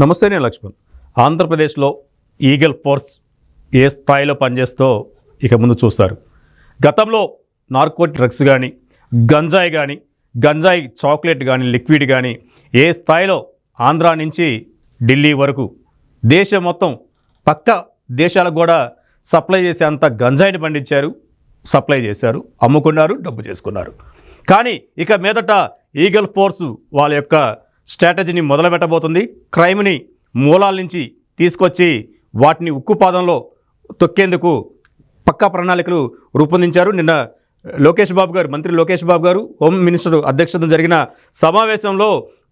నమస్తే నేను లక్ష్మణ్. ఆంధ్రప్రదేశ్లో ఈగల్ ఫోర్స్ ఏ స్థాయిలో పనిచేస్తో ఇక ముందు చూస్తారు. గతంలో నార్కోటిక్ డ్రగ్స్ కానీ గంజాయి కానీ గంజాయి చాక్లెట్ కానీ లిక్విడ్ కానీ ఏ స్థాయిలో ఆంధ్ర నుంచి ఢిల్లీ వరకు దేశం మొత్తం పక్క దేశాలకు కూడా సప్లై చేసే అంత గంజాయిని పండించారు సప్లై చేశారు అమ్ముకున్నారు డబ్బు చేసుకున్నారు. కానీ ఇక మీదట ఈగల్ ఫోర్సు వాళ్ళ యొక్క స్ట్రాటజీని మొదలుపెట్టబోతుంది. క్రైమ్ని మూలాల నుంచి తీసుకొచ్చి వాటిని ఉక్కుపాదంలో తొక్కేందుకు పక్కా ప్రణాళికలు రూపొందించారు. నిన్న లోకేష్ బాబు గారు మంత్రి లోకేష్ బాబు గారు హోమ్ మినిస్టర్ అధ్యక్షతన జరిగిన సమావేశంలో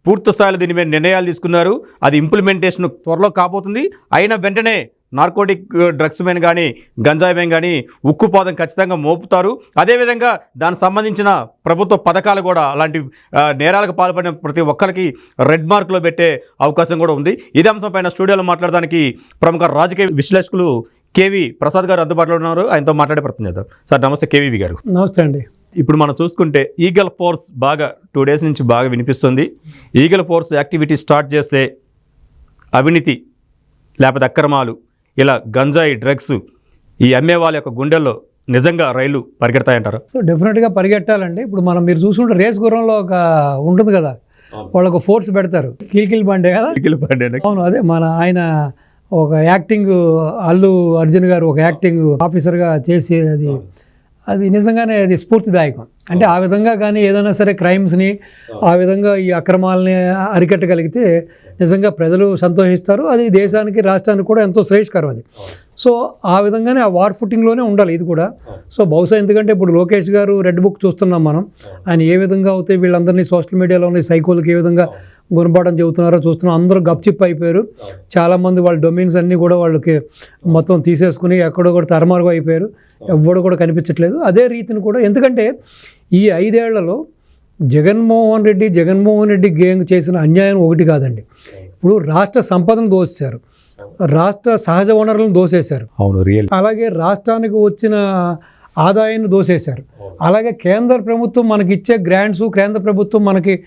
పూర్తి స్థాయిలో దీని మీద నిర్ణయాలు తీసుకున్నారు. అది ఇంప్లిమెంటేషన్ త్వరలో కాబోతుంది. అయిన వెంటనే నార్కోటిక్ డ్రగ్స్ మీద కానీ గంజాయి మీద కానీ ఉక్కుపాదం ఖచ్చితంగా మోపుతారు. అదేవిధంగా దానికి సంబంధించిన ప్రభుత్వ పథకాలు కూడా అలాంటి నేరాలకు పాల్పడిన ప్రతి ఒక్కరికి రెడ్ మార్కులో పెట్టే అవకాశం కూడా ఉంది. ఇదే అంశంపైన స్టూడియోలో మాట్లాడడానికి ప్రముఖ రాజకీయ విశ్లేషకులు కేవి ప్రసాద్ గారు అందుబాటులో ఉన్నారు. ఆయనతో మాట్లాడే ప్రయత్నం చేద్దాం. సార్ నమస్తే కేవీవి గారు. నమస్తే అండి. ఇప్పుడు మనం చూసుకుంటే ఈగల్ ఫోర్స్ బాగా టూ డేస్ నుంచి బాగా వినిపిస్తుంది. ఈగల్ ఫోర్స్ యాక్టివిటీ స్టార్ట్ చేస్తే అవినీతి లేకపోతే అక్రమాలు ఇలా గంజాయి డ్రగ్స్ ఈ అమ్మే వాళ్ళ యొక్క గుండెల్లో నిజంగా రైళ్ళు పరిగెడతాయంటారు? సో డెఫినెట్గా పరిగెట్టాలండి. ఇప్పుడు మనం మీరు చూసుకుంటే రేస్ గుర్రంలో ఒక ఉంటుంది కదా వాళ్ళకు ఫోర్స్ పెడతారు. కిల్కిల్ బండే కదా? అవును అదే మన ఆయన ఒక యాక్టింగ్ అల్లు అర్జున్ గారు ఒక యాక్టింగ్ ఆఫీసర్గా చేసి అది అది నిజంగానే అది స్ఫూర్తిదాయకం. అంటే ఆ విధంగా కానీ ఏదైనా సరే క్రైమ్స్ని ఆ విధంగా ఈ అక్రమాలని అరికట్టగలిగితే నిజంగా ప్రజలు సంతోషిస్తారు. అది దేశానికి రాష్ట్రానికి కూడా ఎంతో శ్రేయస్కరం అది. సో ఆ విధంగానే ఆ వార్ ఫుటింగ్లోనే ఉండాలి ఇది కూడా. సో బహుశా ఎందుకంటే ఇప్పుడు లోకేష్ గారు రెడ్ బుక్ చూస్తున్నాం మనం. ఆయన ఏ విధంగా అవుతే వీళ్ళందరినీ సోషల్ మీడియాలో ఉన్న సైకోలకి ఏ విధంగా గుణపాఠం చెబుతున్నారో చూస్తున్నాం. అందరూ గప్చిప్ అయిపోయారు. చాలామంది వాళ్ళ డొమైన్స్ అన్నీ కూడా వాళ్ళకి మొత్తం తీసేసుకుని ఎక్కడో కూడా తరమారుగు అయిపోయారు. ఎవ్వడో కూడా కనిపించట్లేదు. అదే రీతిని కూడా ఎందుకంటే ఈ ఐదేళ్ళలో జగన్మోహన్ రెడ్డి జగన్మోహన్ రెడ్డి గేంగ్ చేసిన అన్యాయం ఒకటి కాదండి. ఇప్పుడు రాష్ట్ర సంపదను దోశారు రాష్ట్ర సహజ వనరులను దోసేశారు. అవును రియల్ అలాగే రాష్ట్రానికి వచ్చిన ఆదాయాన్ని దోసేశారు. అలాగే కేంద్ర ప్రభుత్వం మనకి ఇచ్చే గ్రాంట్స్ కేంద్ర ప్రభుత్వం మనకి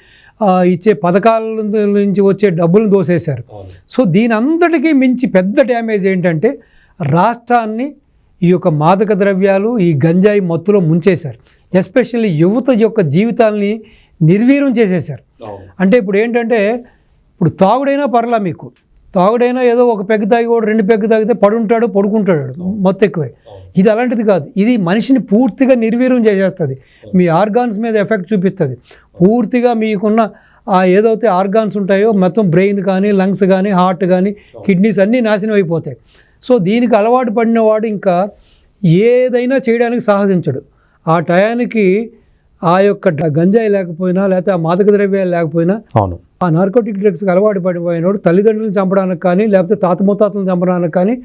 ఇచ్చే పథకాల నుంచి వచ్చే డబ్బులను దోసేశారు. సో దీని అంతటికీ మించి పెద్ద డ్యామేజ్ ఏంటంటే రాష్ట్రాన్ని ఈ యొక్క మాదక ద్రవ్యాలు ఈ గంజాయి మత్తులో ముంచేశారు. ఎస్పెషల్లీ యువత యొక్క జీవితాల్ని నిర్వీర్యం చేసేశారు. అంటే ఇప్పుడు ఏంటంటే ఇప్పుడు తాగుడైనా పర్లా మీకు. తాగుడైనా ఏదో ఒక పెగ్గు తాగి కూడా రెండు పెగ్గు తాగితే పడుంటాడు పడుకుంటాడు. మొత్తం ఎక్కువే. ఇది అలాంటిది కాదు. ఇది మనిషిని పూర్తిగా నిర్వీర్యం చేసేస్తుంది. మీ ఆర్గాన్స్ మీద ఎఫెక్ట్ చూపిస్తుంది. పూర్తిగా మీకున్న ఆ ఏదైతే ఆర్గాన్స్ ఉంటాయో మొత్తం బ్రెయిన్ కానీ లంగ్స్ కానీ హార్ట్ కానీ కిడ్నీస్ అన్నీ నాశనం అయిపోతాయి. సో దీనికి అలవాటు పడినవాడు ఇంకా ఏదైనా చేయడానికి సాహసించడు. ఆ టయానికి ఆ యొక్క గంజాయి లేకపోయినా లేకపోతే ఆ మాదక ద్రవ్యాలు లేకపోయినా అవును. ఆ నార్కోటిక్ డ్రగ్స్కి అలవాటు పడిపోయినోడు తల్లిదండ్రులను చంపడానికి కానీ లేకపోతే తాత ముత్తాతలను చంపడానికి కానీ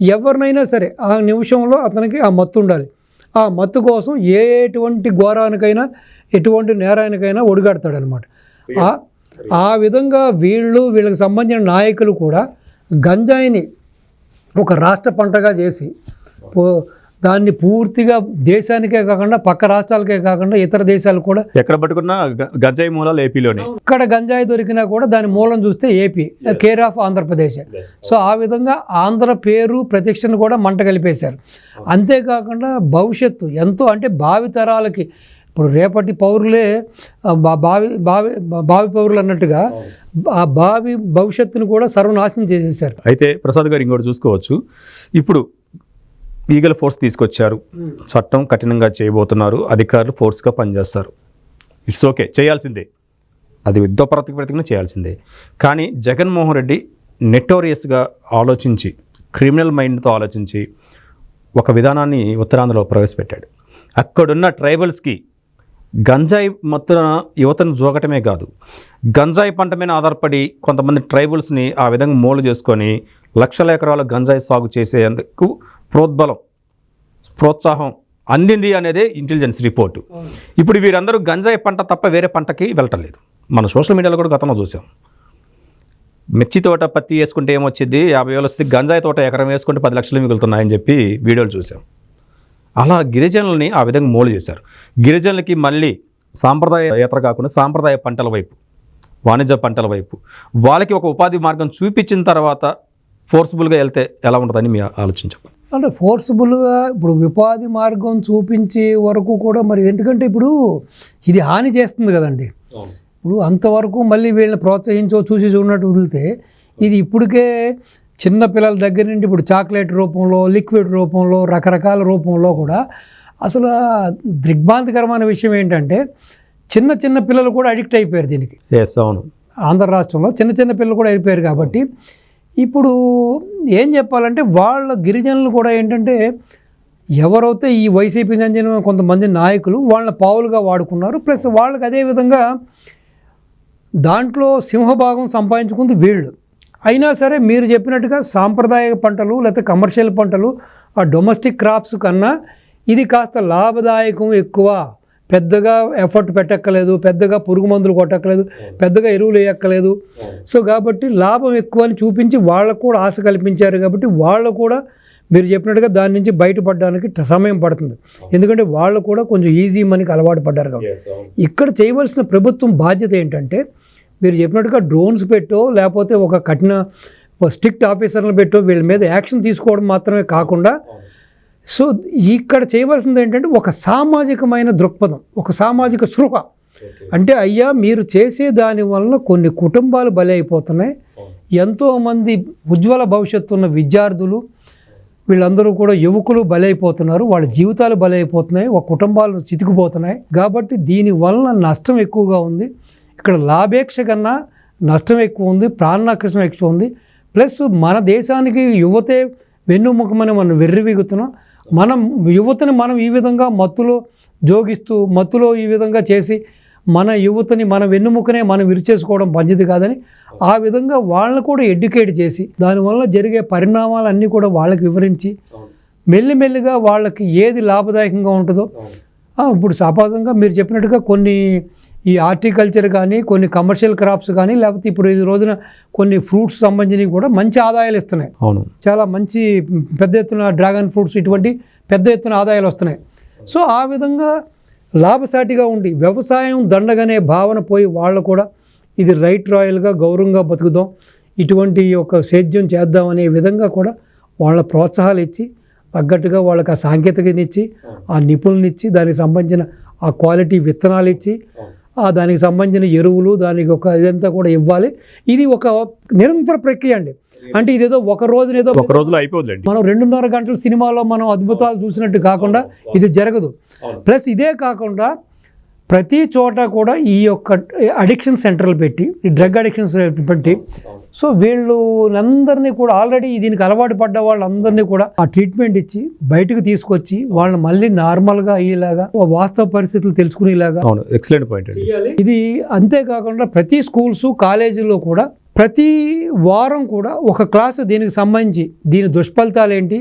ఎవరినైనా సరే ఆ నిమిషంలో అతనికి ఆ మత్తు ఉండాలి. ఆ మత్తు కోసం ఏ ఎటువంటి ఘోరానికైనా ఎటువంటి నేరానికైనా ఒడిగడతాడనమాట. ఆ ఆ విధంగా వీళ్ళు వీళ్ళకి సంబంధించిన నాయకులు కూడా గంజాయిని ఒక రాష్ట్ర పంటగా చేసి పో దాన్ని పూర్తిగా దేశానికే కాకుండా పక్క రాష్ట్రాలకే కాకుండా ఇతర దేశాలు కూడా ఎక్కడ పట్టుకున్నా గంజాయి మూలాలు ఏపీలోనే. ఎక్కడ గంజాయి దొరికినా కూడా దాని మూలం చూస్తే AP care of Andhra Pradesh. So ఆ విధంగా ఆంధ్ర పేరు ప్రతిష్టను కూడా మంట కలిపేశారు. అంతేకాకుండా భవిష్యత్తు ఎంతో అంటే భావి తరాలకి ఇప్పుడు రేపటి పౌరులే ఆ, బా- భావి భావి భావి పౌరులు అన్నట్టుగా ఆ భావి భవిష్యత్తును కూడా సర్వనాశనం చేసేసారు అయితే ప్రసాద్ గారు ఇంకోటి చూసుకోవచ్చు. ఇప్పుడు ఈగల ఫోర్స్ తీసుకొచ్చారు. చట్టం కఠినంగా చేయబోతున్నారు. అధికారులు ఫోర్స్గా పనిచేస్తారు. It's okay. చేయాల్సిందే. అది యుద్ధ ప్రతిపత్తిగా చేయాల్సిందే. కానీ జగన్మోహన్ రెడ్డి నెటోరియస్గా ఆలోచించి క్రిమినల్ మైండ్తో ఆలోచించి ఒక విధానాన్ని ఉత్తరాంధ్రలో ప్రవేశపెట్టాడు. అక్కడున్న ట్రైబల్స్కి గంజాయి మత్తున యువతను జోగటమే కాదు గంజాయి పంట మీద ఆధారపడి కొంతమంది ట్రైబల్స్ని ఆ విధంగా మోలు చేసుకొని లక్షల ఎకరాల గంజాయి సాగు చేసేందుకు ప్రోద్బలం ప్రోత్సాహం అందింది అనేది ఇంటెలిజెన్స్ రిపోర్టు ఇప్పుడు వీరందరూ గంజాయి పంట తప్ప వేరే పంటకి వెళ్ళటం లేదు. మన సోషల్ మీడియాలో కూడా గతంలో చూసాం. మిర్చి తోట పత్తి వేసుకుంటే ఏమొచ్చింది? యాభై వేలు వస్తుంది. గంజాయి తోట ఎకరం వేసుకుంటే పది లక్షలు మిగులుతున్నాయని చెప్పి వీడియోలు చూసాం. అలా గిరిజనుల్ని ఆ విధంగా మోలు చేశారు. గిరిజనులకి మళ్ళీ సాంప్రదాయ యాత్ర కాకుండా సాంప్రదాయ పంటల వైపు వాణిజ్య పంటల వైపు వాళ్ళకి ఒక ఉపాధి మార్గం చూపించిన తర్వాత ఫోర్స్ఫుల్గా వెళ్తే ఎలా ఉంటుందని మీ ఆలోచించాం. అంటే ఫోర్స్ఫుల్గా ఇప్పుడు ఉపాధి మార్గం చూపించే వరకు కూడా మరి ఎందుకంటే ఇప్పుడు ఇది హాని చేస్తుంది కదండి. ఇప్పుడు అంతవరకు మళ్ళీ వీళ్ళని ప్రోత్సహించో చూసి చూడనట్టు వదిలితే ఇది ఇప్పటికే చిన్న పిల్లల దగ్గర నుండి ఇప్పుడు చాక్లెట్ రూపంలో లిక్విడ్ రూపంలో రకరకాల రూపంలో కూడా అసలు దిగ్భ్రాంతికరమైన విషయం ఏంటంటే చిన్న చిన్న పిల్లలు కూడా అడిక్ట్ అయిపోయారు దీనికి. అవును. ఆంధ్ర రాష్ట్రంలో చిన్న చిన్న పిల్లలు కూడా అయిపోయారు కాబట్టి ఇప్పుడు ఏం చెప్పాలంటే వాళ్ళ గిరిజనులు కూడా ఏంటంటే ఎవరైతే ఈ వైసీపీ చెందిన కొంతమంది నాయకులు వాళ్ళని పావులుగా వాడుకున్నారు ప్లస్ వాళ్ళకి అదేవిధంగా దాంట్లో సింహభాగం సంపాదించుకుంది వీళ్ళు. అయినా సరే మీరు చెప్పినట్టుగా సాంప్రదాయ పంటలు లేకపోతే కమర్షియల్ పంటలు ఆ డొమెస్టిక్ క్రాప్స్ కన్నా ఇది కాస్త లాభదాయకం ఎక్కువ. పెద్దగా ఎఫర్ట్ పెట్టక్కలేదు పెద్దగా పురుగు మందులు కొట్టక్కలేదు పెద్దగా ఎరువులు వేయక్కలేదు సో కాబట్టి లాభం ఎక్కువ అని చూపించి వాళ్ళకు కూడా ఆశ కల్పించారు కాబట్టి వాళ్ళు కూడా మీరు చెప్పినట్టుగా దాని నుంచి బయటపడడానికి సమయం పడుతుంది. ఎందుకంటే వాళ్ళు కూడా కొంచెం ఈజీ మనీకి అలవాటు పడ్డారు కాబట్టి. ఇక్కడ చేయవలసిన ప్రభుత్వం బాధ్యత ఏంటంటే మీరు చెప్పినట్టుగా డ్రోన్స్ పెట్టో లేకపోతే ఒక కఠిన స్ట్రిక్ట్ ఆఫీసర్లను పెట్టో వీళ్ళ మీద యాక్షన్ తీసుకోవడం మాత్రమే కాకుండా సో ఇక్కడ చేయవలసింది ఏంటంటే ఒక సామాజికమైన దృక్పథం ఒక సామాజిక స్పృహ. అంటే అయ్యా మీరు చేసే దాని వలన కొన్ని కుటుంబాలు బలి అయిపోతున్నాయి. ఎంతోమంది ఉజ్వల భవిష్యత్తు ఉన్న విద్యార్థులు వీళ్ళందరూ కూడా యువకులు బలైపోతున్నారు వాళ్ళ జీవితాలు బలైపోతున్నాయి ఒక కుటుంబాలు చితికిపోతున్నాయి. కాబట్టి దీని వలన నష్టం ఎక్కువగా ఉంది. ఇక్కడ లాభేక్ష కన్నా నష్టం ఎక్కువ ఉంది. ప్రాణాకృష్ణ ఎక్కువ ఉంది. ప్లస్ మన దేశానికి యువతే వెన్నుముఖమని మనం వెర్రివిగుతున్నాం. మనం యువతని మనం ఈ విధంగా మత్తులో జోగిస్తూ మత్తులో ఈ విధంగా చేసి మన యువతని మన వెన్నుముకనే మనం విరిచేసుకోవడం మంచిది కాదని ఆ విధంగా వాళ్ళని కూడా ఎడ్యుకేట్ చేసి దానివల్ల జరిగే పరిణామాలన్నీ కూడా వాళ్ళకి వివరించి మెల్లిమెల్లిగా వాళ్ళకి ఏది లాభదాయకంగా ఉంటుందో ఇప్పుడు సాపాదంగా మీరు చెప్పినట్టుగా కొన్ని ఈ హార్టికల్చర్ కానీ కొన్ని కమర్షియల్ క్రాప్స్ కానీ లేకపోతే ఇప్పుడు ఈ రోజున కొన్ని ఫ్రూట్స్ సంబంధించినవి కూడా మంచి ఆదాయాలు ఇస్తున్నాయి. అవును. చాలా మంచి పెద్ద ఎత్తున డ్రాగన్ ఫ్రూట్స్ ఇటువంటి పెద్ద ఎత్తున ఆదాయాలు వస్తున్నాయి. సో ఆ విధంగా లాభసాటిగా ఉండి వ్యవసాయం దండగనే భావన పోయి వాళ్ళు కూడా ఇది రైట్ రాయల్గా గౌరవంగా బతుకుదాం ఇటువంటి ఒక సేద్యం చేద్దామనే విధంగా కూడా వాళ్ళ ప్రోత్సాహాలు ఇచ్చి తగ్గట్టుగా వాళ్ళకి ఆ సాంకేతికతనిచ్చి ఆ నిపుణులనిచ్చి దానికి సంబంధించిన ఆ క్వాలిటీ విత్తనాలు ఇచ్చి దానికి సంబంధించిన ఎరువులు దానికి ఒక ఇదంతా కూడా ఇవ్వాలి. ఇది ఒక నిరంతర ప్రక్రియ అండి. అంటే ఇదేదో ఒక రోజున ఏదో ఒక రోజులో అయిపోదులేండి మనం రెండున్నర గంటల సినిమాలో మనం అద్భుతాలు చూసినట్టు కాకుండా ఇది జరగదు. ప్లస్ ఇదే కాకుండా ప్రతి చోట కూడా ఈ యొక్క అడిక్షన్ సెంటర్లు పెట్టి ఈ డ్రగ్ అడిక్షన్ పెట్టి సో వీళ్ళు అందరినీ కూడా ఆల్రెడీ దీనికి అలవాటు పడ్డ వాళ్ళందరినీ కూడా ఆ ట్రీట్మెంట్ ఇచ్చి బయటకు తీసుకొచ్చి వాళ్ళని మళ్ళీ నార్మల్గా అయ్యేలాగా వాస్తవ పరిస్థితులు తెలుసుకునేలాగా అవును ఎక్సలెంట్ పాయింట్ అండి. ఇది అంతేకాకుండా ప్రతి స్కూల్స్ కాలేజీల్లో కూడా ప్రతి వారం కూడా ఒక క్లాసు దీనికి సంబంధించి దీని దుష్ఫలితాలు ఏంటి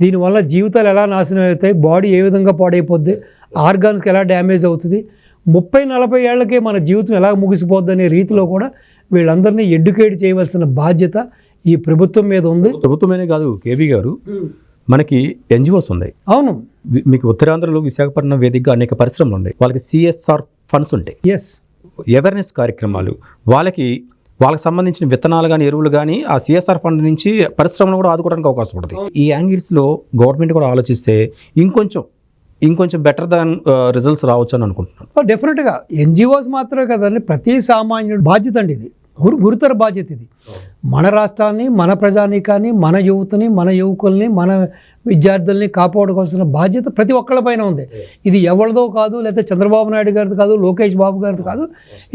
దీనివల్ల జీవితాలు ఎలా నాశనం అవుతాయి బాడీ ఏ విధంగా పాడైపోద్ది ఆర్గాన్స్కి ఎలా డ్యామేజ్ అవుతుంది ముప్పై నలభై ఏళ్ళకే మన జీవితం ఎలా ముగిసిపోద్ది అనే రీతిలో కూడా వీళ్ళందరినీ ఎడ్యుకేట్ చేయవలసిన బాధ్యత ఈ ప్రభుత్వం మీద ఉంది. ప్రభుత్వమేనే కాదు కేబీ గారు మనకి ఎన్జిఓస్ ఉన్నాయి. అవును. మీకు ఉత్తరాంధ్రలో విశాఖపట్నం వేదికగా అనేక పరిశ్రమలు ఉన్నాయి. వాళ్ళకి సిఎస్ఆర్ ఫండ్స్ ఉంటాయి. ఎస్ అవేర్నెస్ కార్యక్రమాలు వాళ్ళకి వాళ్ళకి సంబంధించిన విత్తనాలు కానీ ఎరువులు కానీ ఆ సిఎస్ఆర్ ఫండ్ నుంచి పరిశ్రమలు కూడా ఆదుకోవడానికి అవకాశం పడుతుంది ఈ యాంగిల్స్లో గవర్నమెంట్ కూడా ఆలోచిస్తే ఇంకొంచెం ఇంకొంచెం బెటర్ దాన్ రిజల్ట్స్ రావచ్చు అని అనుకుంటున్నాను. డెఫినెట్గా ఎన్జిఓస్ మాత్రమే కదండి ప్రతి సామాన్యుడు బాధ్యత అండి ఇది. గురు గురుతర బాధ్యత ఇది. మన రాష్ట్రాన్ని మన ప్రజానీకాన్ని మన యువతని మన యువకుల్ని మన విద్యార్థుల్ని కాపాడుకోవాల్సిన బాధ్యత ప్రతి ఒక్కళ్ళపైన ఉంది. ఇది ఎవరిదో కాదు లేకపోతే చంద్రబాబు నాయుడు గారిది కాదు లోకేష్ బాబు గారిది కాదు.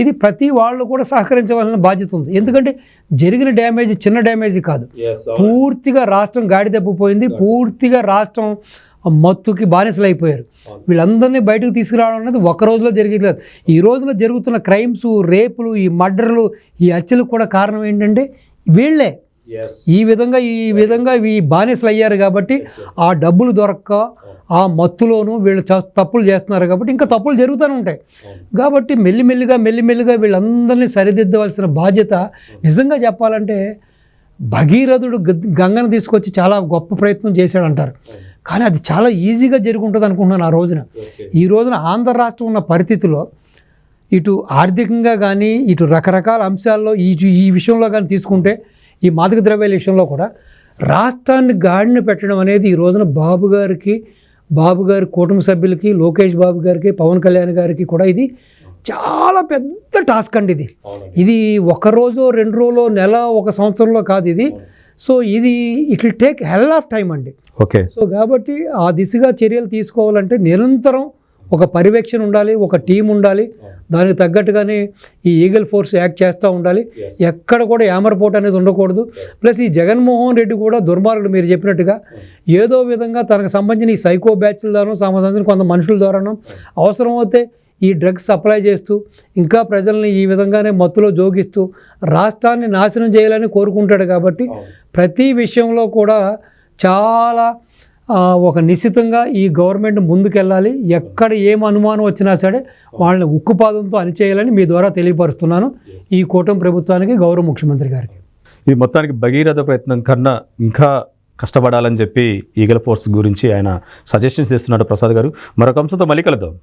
ఇది ప్రతి వాళ్ళు కూడా సహకరించవలసిన బాధ్యత ఉంది. ఎందుకంటే జరిగిన డ్యామేజ్ చిన్న డ్యామేజ్ కాదు. పూర్తిగా రాష్ట్రం గాడి తప్పిపోయింది పూర్తిగా రాష్ట్రం మత్తుకి బానిసలు అయిపోయారు వీళ్ళందరినీ బయటకు తీసుకురావడం అనేది ఒక రోజులో జరిగేది కాదు. ఈ రోజున జరుగుతున్న క్రైమ్స్ రేపులు ఈ మర్డర్లు ఈ హత్యలకు కూడా కారణం ఏంటంటే వీళ్ళే. ఈ విధంగా ఈ విధంగా ఈ బానిసలు అయ్యారు కాబట్టి ఆ డబ్బులు దొరక్క ఆ మత్తులోనూ వీళ్ళు తప్పులు చేస్తున్నారు కాబట్టి ఇంకా తప్పులు జరుగుతూనే ఉంటాయి. కాబట్టి మెల్లిమెల్లిగా మెల్లిమెల్లిగా వీళ్ళందరినీ సరిదిద్దవలసిన బాధ్యత నిజంగా చెప్పాలంటే భగీరథుడు గంగను తీసుకొచ్చి చాలా గొప్ప ప్రయత్నం చేశాడు అంటారు కానీ అది చాలా ఈజీగా జరుగుంటుంది అనుకుంటున్నాను ఆ రోజున. ఈ రోజున ఆంధ్ర రాష్ట్రం ఉన్న పరిస్థితిలో ఇటు ఆర్థికంగా కానీ ఇటు రకరకాల అంశాల్లో ఈ ఈ విషయంలో కానీ తీసుకుంటే ఈ మాదక ద్రవ్యాల విషయంలో కూడా రాష్ట్రాన్ని గాడిన పెట్టడం అనేది ఈ రోజున బాబు గారికి బాబు గారి కుటుంబ సభ్యులకి లోకేష్ బాబు గారికి పవన్ కళ్యాణ్ గారికి కూడా ఇది చాలా పెద్ద టాస్క్ అండి ఇది. ఇది ఒక రోజు రెండు రోజులో నెల ఒక సంవత్సరంలో కాదు ఇది. సో ఇది it will take hell of time అండి. ఓకే సో కాబట్టి ఆ దిశగా చర్యలు తీసుకోవాలంటే నిరంతరం ఒక పర్యవేక్షణ ఉండాలి ఒక టీం ఉండాలి. దానికి తగ్గట్టుగానే ఈ ఈగల్ ఫోర్స్ యాక్ట్ చేస్తూ ఉండాలి. ఎక్కడ కూడా యామరపోటు అనేది ఉండకూడదు. ప్లస్ ఈ జగన్మోహన్ రెడ్డి కూడా దుర్మార్గుడు మీరు చెప్పినట్టుగా ఏదో విధంగా తనకు సంబంధించిన ఈ సైకో బ్యాచ్ల ద్వారా సంబంధించిన కొంత మనుషుల ద్వారాను అవసరమైతే ఈ డ్రగ్స్ సప్లై చేస్తూ ఇంకా ప్రజల్ని ఈ విధంగానే మత్తులో జోగిస్తూ రాష్ట్రాన్ని నాశనం చేయాలని కోరుకుంటాడు కాబట్టి ప్రతి విషయంలో కూడా చాలా ఒక నిశ్చితంగా ఈ గవర్నమెంట్ ముందుకెళ్ళాలి. ఎక్కడ ఏం అనుమానం వచ్చినా సరే వాళ్ళని ఉక్కుపాదంతో అణిచేయాలని మీ ద్వారా తెలియపరుస్తున్నాను. ఈ కూటమి ప్రభుత్వానికి గౌరవ ముఖ్యమంత్రి గారికి. ఇది మొత్తానికి భగీరథ ప్రయత్నం కన్నా ఇంకా కష్టపడాలని చెప్పి ఈగల్ ఫోర్స్ గురించి ఆయన సజెషన్స్ ఇస్తున్నాడు ప్రసాద్ గారు. మరొక అంశంతో మళ్ళీ కలుద్దాం.